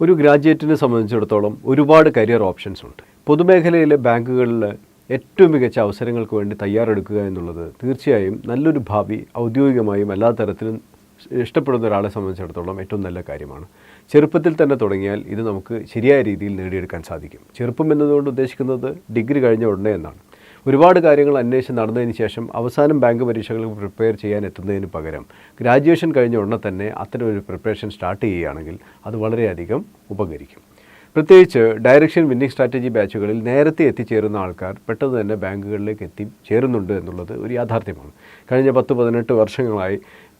ഒരു ഗ്രാജുവേറ്റിനെ സംബന്ധിച്ചിടത്തോളം ഒരുപാട് കരിയർ ഓപ്ഷൻസ് ഉണ്ട്. പൊതുമേഖലയിലെ ബാങ്കുകളിൽ ഏറ്റവും മികച്ച അവസരങ്ങൾക്ക് വേണ്ടി തയ്യാറെടുക്കുക എന്നുള്ളത് തീർച്ചയായും നല്ലൊരു ഭാവി ഔദ്യോഗികമായും എല്ലാ തരത്തിലും ഇഷ്ടപ്പെടുന്ന ഒരാളെ സംബന്ധിച്ചിടത്തോളം ഏറ്റവും നല്ല കാര്യമാണ്. ചെറുപ്പത്തിൽ തന്നെ തുടങ്ങിയാൽ ഇത് നമുക്ക് ശരിയായ രീതിയിൽ നേടിയെടുക്കാൻ സാധിക്കും. ചെറുപ്പം എന്നതുകൊണ്ട് ഉദ്ദേശിക്കുന്നത് ഡിഗ്രി കഴിഞ്ഞ ഉടനെ എന്നാണ്. ഒരുപാട് കാര്യങ്ങൾ അന്വേഷിച്ച് നടന്നതിന് ശേഷം അവസാനം ബാങ്ക് പരീക്ഷകൾക്ക് പ്രിപ്പയർ ചെയ്യാൻ എത്തുന്നതിന് പകരം ഗ്രാജുവേഷൻ കഴിഞ്ഞ ഉടനെ തന്നെ അത്തരം ഒരു പ്രിപ്പറേഷൻ സ്റ്റാർട്ട് ചെയ്യുകയാണെങ്കിൽ അത് വളരെയധികം ഉപകരിക്കും. പ്രത്യേകിച്ച് ഡയറക്ഷൻ വിന്നിംഗ് സ്ട്രാറ്റജി ബാച്ചുകളിൽ നേരത്തെ എത്തിച്ചേരുന്ന ആൾക്കാർ പെട്ടെന്ന് തന്നെ ബാങ്കുകളിലേക്ക് എത്തി ചേരുന്നുണ്ട് എന്നുള്ളത് ഒരു യാഥാർത്ഥ്യമാണ്. കഴിഞ്ഞ പത്ത് പതിനെട്ട് വർഷങ്ങളായി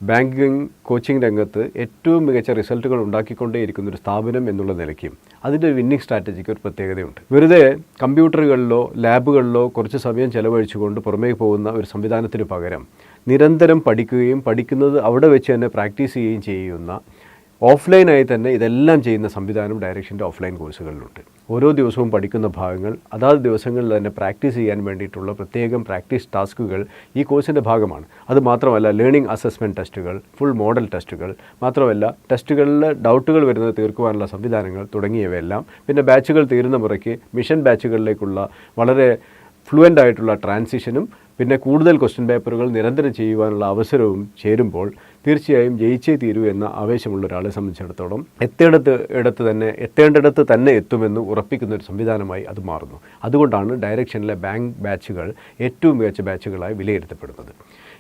ബാങ്കിങ് കോച്ചിങ് രംഗത്ത് ഏറ്റവും മികച്ച റിസൾട്ടുകൾ ഉണ്ടാക്കിക്കൊണ്ടേയിരിക്കുന്ന ഒരു സ്ഥാപനം എന്നുള്ള നിലയ്ക്ക് അതിന്റെ വിന്നിംഗ് സ്ട്രാറ്റജിക്ക് ഒരു പ്രത്യേകതയുണ്ട്. വെറുതെ കമ്പ്യൂട്ടറുകളിലോ ലാബുകളിലോ കുറച്ച് സമയം ചെലവഴിച്ചുകൊണ്ട് പുറമേക്ക് പോകുന്ന ഒരു സംവിധാനത്തിന് പകരം നിരന്തരം പഠിക്കുകയും പഠിക്കുന്നത് അവിടെ വെച്ച് തന്നെ പ്രാക്ടീസ് ചെയ്യുകയും ചെയ്യുന്ന ഓഫ്ലൈനായി തന്നെ ഇതെല്ലാം ചെയ്യുന്ന സംവിധാനം ഡയറക്ഷന്റെ ഓഫ്ലൈൻ കോഴ്സുകളിലുണ്ട്. ഓരോ ദിവസവും പഠിക്കുന്ന ഭാഗങ്ങൾ അതാത് ദിവസങ്ങളിൽ തന്നെ പ്രാക്ടീസ് ചെയ്യാൻ വേണ്ടിയിട്ടുള്ള പ്രത്യേകം പ്രാക്ടീസ് ടാസ്കുകൾ ഈ കോഴ്സിന്റെ ഭാഗമാണ്. അത് മാത്രമല്ല ലേണിംഗ് അസസ്മെന്റ് ടെസ്റ്റുകൾ ഫുൾ മോഡൽ ടെസ്റ്റുകൾ മാത്രമല്ല ടെസ്റ്റുകളിൽ ഡൗട്ടുകൾ വരുന്നത് തീർക്കുവാനുള്ള സംവിധാനങ്ങൾ തുടങ്ങിയവയെല്ലാം പിന്നെ ബാച്ചുകൾ തീരുന്ന മുറയ്ക്ക് മിഷൻ ബാച്ചുകളിലേക്കുള്ള വളരെ ഫ്ലുവന്റ് ആയിട്ടുള്ള ട്രാൻസിഷനും പിന്നെ കൂടുതൽ ക്വസ്റ്റ്യൻ പേപ്പറുകൾ നിരന്തരം ചെയ്യുവാനുള്ള അവസരവും ചേരുമ്പോൾ തീർച്ചയായും ജയിച്ചേ തീരൂ എന്ന ആവേശമുള്ള ഒരാളെ സംബന്ധിച്ചിടത്തോളം എത്തേണ്ടത് ഇടത്ത് തന്നെ എത്തേണ്ടിടത്ത് തന്നെ എത്തുമെന്ന് ഉറപ്പിക്കുന്ന ഒരു സംവിധാനമായി അത് മാറുന്നു. അതുകൊണ്ടാണ് ഡയറക്ഷനിലെ ബാങ്ക് ബാച്ചുകൾ ഏറ്റവും മികച്ച ബാച്ചുകളായി വിലയിരുത്തപ്പെടുന്നത്.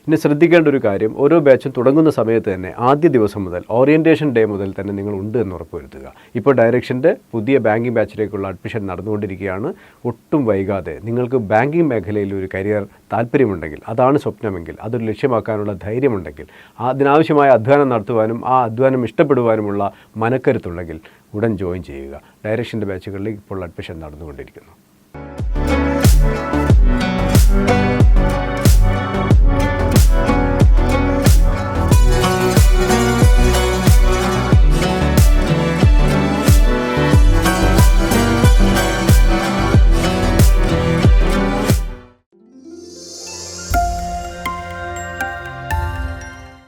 പിന്നെ ശ്രദ്ധിക്കേണ്ട ഒരു കാര്യം ഓരോ ബാച്ചും തുടങ്ങുന്ന സമയത്ത് തന്നെ ആദ്യ ദിവസം മുതൽ ഓറിയന്റേഷൻ ഡേ മുതൽ തന്നെ നിങ്ങൾ ഉണ്ട് എന്ന് ഉറപ്പുവരുത്തുക. ഇപ്പോൾ ഡയറക്ഷന്റെ പുതിയ ബാങ്കിങ് ബാച്ചിലേക്കുള്ള അഡ്മിഷൻ നടന്നുകൊണ്ടിരിക്കുകയാണ്. ഒട്ടും വൈകാതെ നിങ്ങൾക്ക് ബാങ്കിങ് മേഖലയിൽ ഒരു കരിയർ താല്പര്യമുണ്ടെങ്കിൽ അതാണ് സ്വപ്നമെങ്കിൽ അതൊരു ലക്ഷ്യമാക്കാനുള്ള ധൈര്യമുണ്ടെങ്കിൽ അതിനാവശ്യമായ അധ്വാനം നടത്തുവാനും ആ അധ്വാനം ഇഷ്ടപ്പെടുവാനുമുള്ള മനക്കരുത്തുണ്ടെങ്കിൽ ഉടൻ ജോയിൻ ചെയ്യുക. ഡയറക്ഷന്റെ ബാച്ചുകളിൽ ഇപ്പോൾ അഡ്മിഷൻ നടന്നുകൊണ്ടിരിക്കുന്നു.